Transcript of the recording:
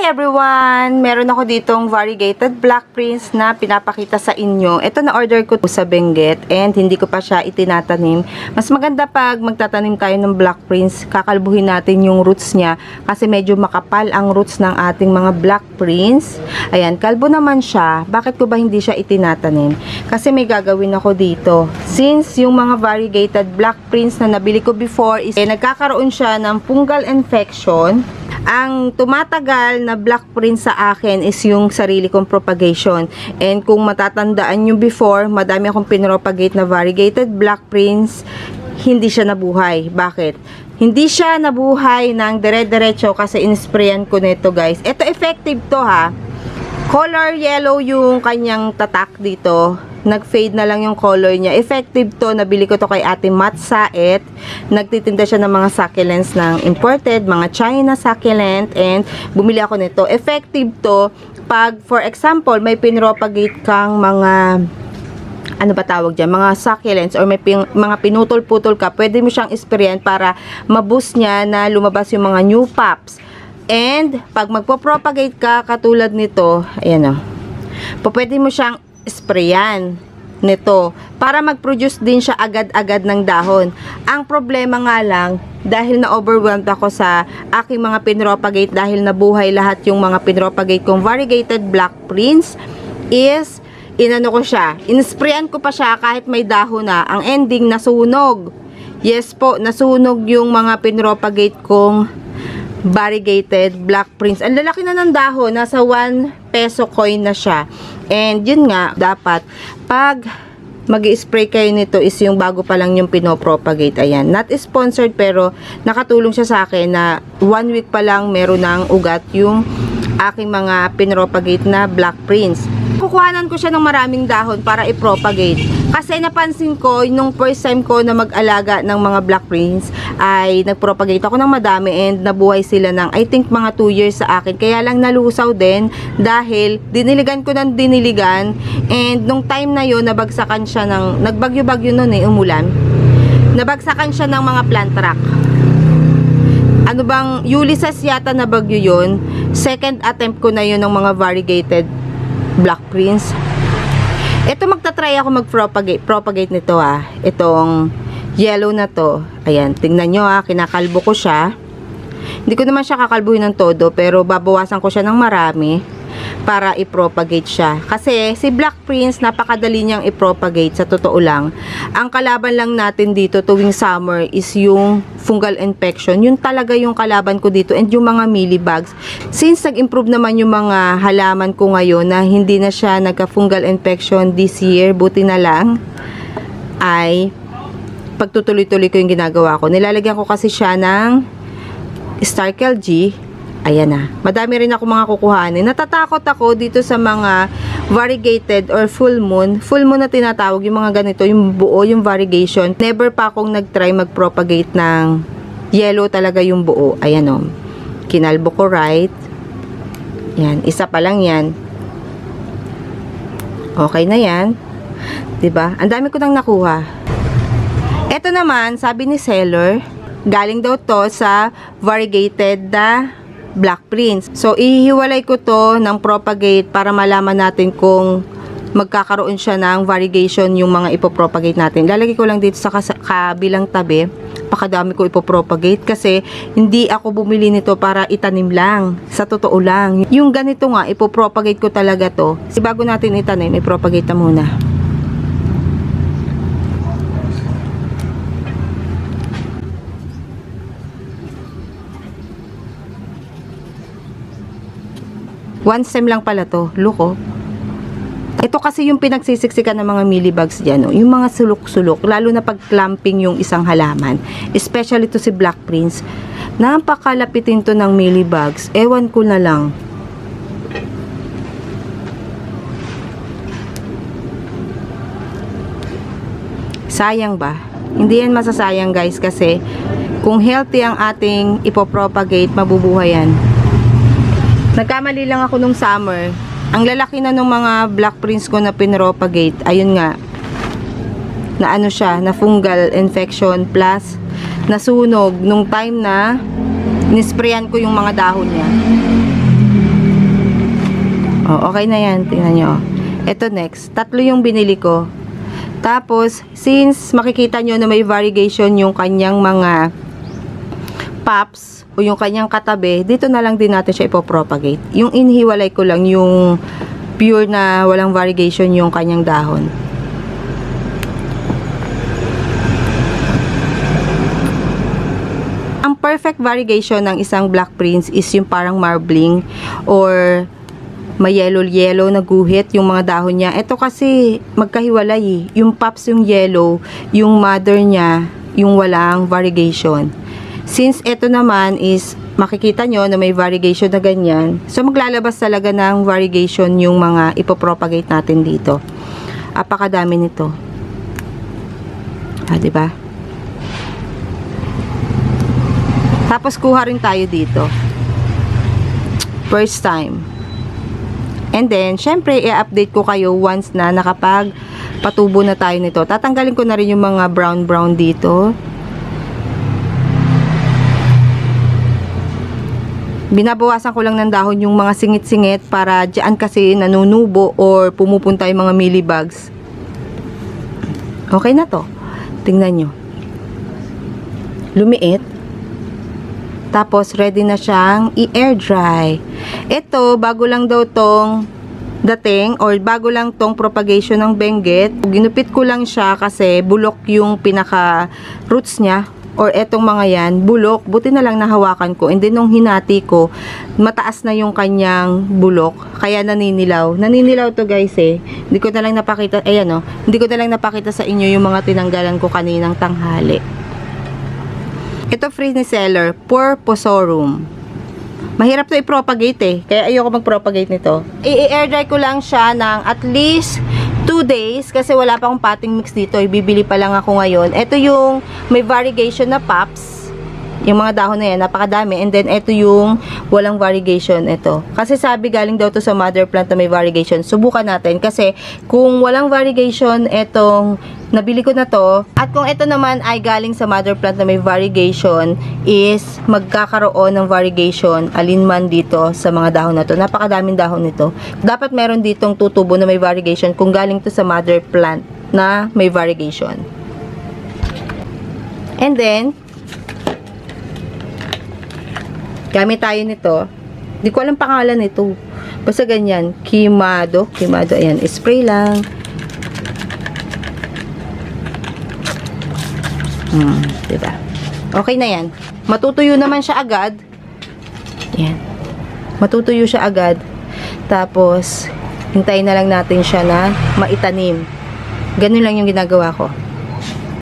Hi everyone! Meron ako ditong variegated black prints na pinapakita sa inyo. Ito na order ko sa Benguet and hindi ko pa siya itinatanim. Mas maganda pag magtatanim tayo ng black prints, kakalbuhin natin yung roots niya kasi medyo makapal ang roots ng ating mga black prints. Ayan, kalbo naman siya. Bakit ko ba hindi siya itinatanim? Kasi may gagawin ako dito. Since yung mga variegated black prints na nabili ko before is eh, nagkakaroon siya ng fungal infection ang tumatagal na black print sa akin is yung sarili kong propagation. And kung matatandaan nyo before, madami akong pinropagate na variegated black prints, hindi siya nabuhay. Bakit? Hindi siya nabuhay ng dire-diretso kasi inisprayan ko nito guys. Ito effective to ha. Color yellow yung kanyang tatak dito. Nag-fade na lang yung color niya. Effective to. Nabili ko to kay Ate Mat Saet. Nagtitinda siya ng mga succulents ng imported, mga China succulent. And bumili ako nito. Effective to pag, for example, may pinropagate kang mga ano ba tawag dyan, mga succulents or may ping, mga pinutol-putol ka, pwede mo siyang isprayan para maboost niya na lumabas yung mga new pops. And, pag magpo-propagate ka, katulad nito, ayan o, pwede mo siyang sprayan nito para mag-produce din siya agad-agad ng dahon. Ang problema nga lang, dahil na-overwhelmed ako sa aking mga pinropagate dahil nabuhay lahat yung mga pinropagate kong variegated black prints, is inano ko siya, inisprayan ko pa siya kahit may dahon na. Ang ending, nasunog. Yes po, nasunog yung mga pinropagate kong variegated black prints. Ang lalaki na ng dahon, nasa 1 peso coin na siya. And yun nga, dapat pag mag spray kayo nito is yung bago pa lang yung pinopropagate. Ayan. Not sponsored pero nakatulong siya sa akin na one week pa lang meron ng ugat yung aking mga pinropagate na black prints. Kukuhanan ko siya ng maraming dahon para i-propagate. Kasi napansin ko, nung first time ko na mag-alaga ng mga black prints, ay nag-propagate ako ng madami and nabuhay sila ng I think mga 2 years sa akin. Kaya lang nalusaw din dahil diniligan ko ng diniligan and nung time na yon nabagsakan siya ng, nagbagyo-bagyo nun eh, umulan. Nabagsakan siya ng mga plant rock ano bang Ulysses yata na bagyo yon second attempt ko na yun ng mga variegated black prints ito magta-try ako mag-propagate propagate nito ah. Itong yellow na to. Ayan tingnan nyo ah. Kinakalbo ko siya. Hindi ko naman siya kakalbuhin ng todo pero babawasan ko siya ng marami para i-propagate siya. Kasi si Black Prince, napakadali niyang i-propagate sa totoo lang. Ang kalaban lang natin dito tuwing summer is yung fungal infection. Yun talaga yung kalaban ko dito and yung mga mealybugs. Since nag-improve naman yung mga halaman ko ngayon na hindi na siya nagka-fungal infection this year, buti na lang, ay pagtutuloy-tuloy ko yung ginagawa ko. Nilalagyan ko kasi siya ng Starkel G ayan na. Madami rin ako mga kukuhanin. Natatakot ako dito sa mga variegated or full moon. Full moon na tinatawag yung mga ganito, yung buo, yung variegation. Never pa akong nag-try mag-propagate ng yellow talaga yung buo. Ayan o. Kinalbo ko right. Yan. Isa pa lang yan. Okay na yan. ba? Ang dami ko nang nakuha. Ito naman, sabi ni seller, galing daw to sa variegated na black prints. So, ihiwalay ko to ng propagate para malaman natin kung magkakaroon siya ng variegation yung mga ipopropagate natin. Lalagay ko lang dito sa kabilang tabi. Pakadami ko ipopropagate kasi hindi ako bumili nito para itanim lang. Sa totoo lang. Yung ganito nga, ipopropagate ko talaga to. Bago natin itanim, ipropagate na muna. One sem lang pala to. Look oh. Ito kasi yung pinagsisiksikan ng mga millibugs dyan, oh. yung mga sulok-sulok, lalo na pag clamping yung isang halaman. Especially to si Black Prince. Napakalapitin to ng millibugs. Ewan ko na lang. Sayang ba? Hindi yan masasayang guys kasi kung healthy ang ating ipopropagate, mabubuhay yan. Nagkamali lang ako nung summer. Ang lalaki na nung mga black prints ko na pinropagate, ayun nga, na ano siya, na fungal infection plus nasunog nung time na nisprayan ko yung mga dahon niya. Oh, okay na yan. Tingnan nyo. Ito next. Tatlo yung binili ko. Tapos, since makikita nyo na may variegation yung kanyang mga pops o yung kanyang katabi, dito na lang din natin siya ipopropagate. Yung inhiwalay ko lang yung pure na walang variegation yung kanyang dahon. Ang perfect variegation ng isang black prince is yung parang marbling or may yellow-yellow na guhit yung mga dahon niya. Ito kasi magkahiwalay eh. Yung pops yung yellow, yung mother niya yung walang variegation. Since ito naman is makikita nyo na may variegation na ganyan, so maglalabas talaga ng variegation yung mga ipopropagate natin dito. Apakadami nito. Ah, ba? Tapos kuha rin tayo dito. First time. And then, syempre, i-update ko kayo once na nakapag patubo na tayo nito. Tatanggalin ko na rin yung mga brown-brown dito. Binabawasan ko lang ng dahon yung mga singit-singit para dyan kasi nanunubo or pumupunta yung mga millibugs. Okay na to. Tingnan nyo. Lumiit. Tapos, ready na siyang i-air dry. Ito, bago lang daw tong dating or bago lang tong propagation ng benguet. Ginupit ko lang siya kasi bulok yung pinaka roots niya or etong mga yan, bulok. Buti na lang nahawakan ko. And then, nung hinati ko, mataas na yung kanyang bulok. Kaya naninilaw. Naninilaw to guys eh. Hindi ko na lang napakita, ayan oh. Hindi ko na lang napakita sa inyo yung mga tinanggalan ko kaninang tanghali. Ito free ni seller, Porposorum. Mahirap to i-propagate eh. Kaya ayoko mag-propagate nito. I-air dry ko lang siya ng at least 2 days kasi wala pa akong potting mix dito. Ibibili pa lang ako ngayon. Ito yung may variegation na pops. Yung mga dahon na yan, napakadami. And then, ito yung walang variegation. Ito. Kasi sabi galing daw to sa mother plant na may variegation. Subukan natin. Kasi, kung walang variegation, etong nabili ko na to. At kung ito naman ay galing sa mother plant na may variegation, is magkakaroon ng variegation alinman dito sa mga dahon na to. Napakadaming dahon nito. Dapat meron ditong tutubo na may variegation kung galing to sa mother plant na may variegation. And then, Gamit tayo nito. Hindi ko alam pangalan nito. Basta ganyan. Kimado. Kimado. Ayan. Spray lang. Hmm. Diba? Okay na yan. Matutuyo naman siya agad. Ayan. Matutuyo siya agad. Tapos, hintayin na lang natin siya na maitanim. Ganun lang yung ginagawa ko.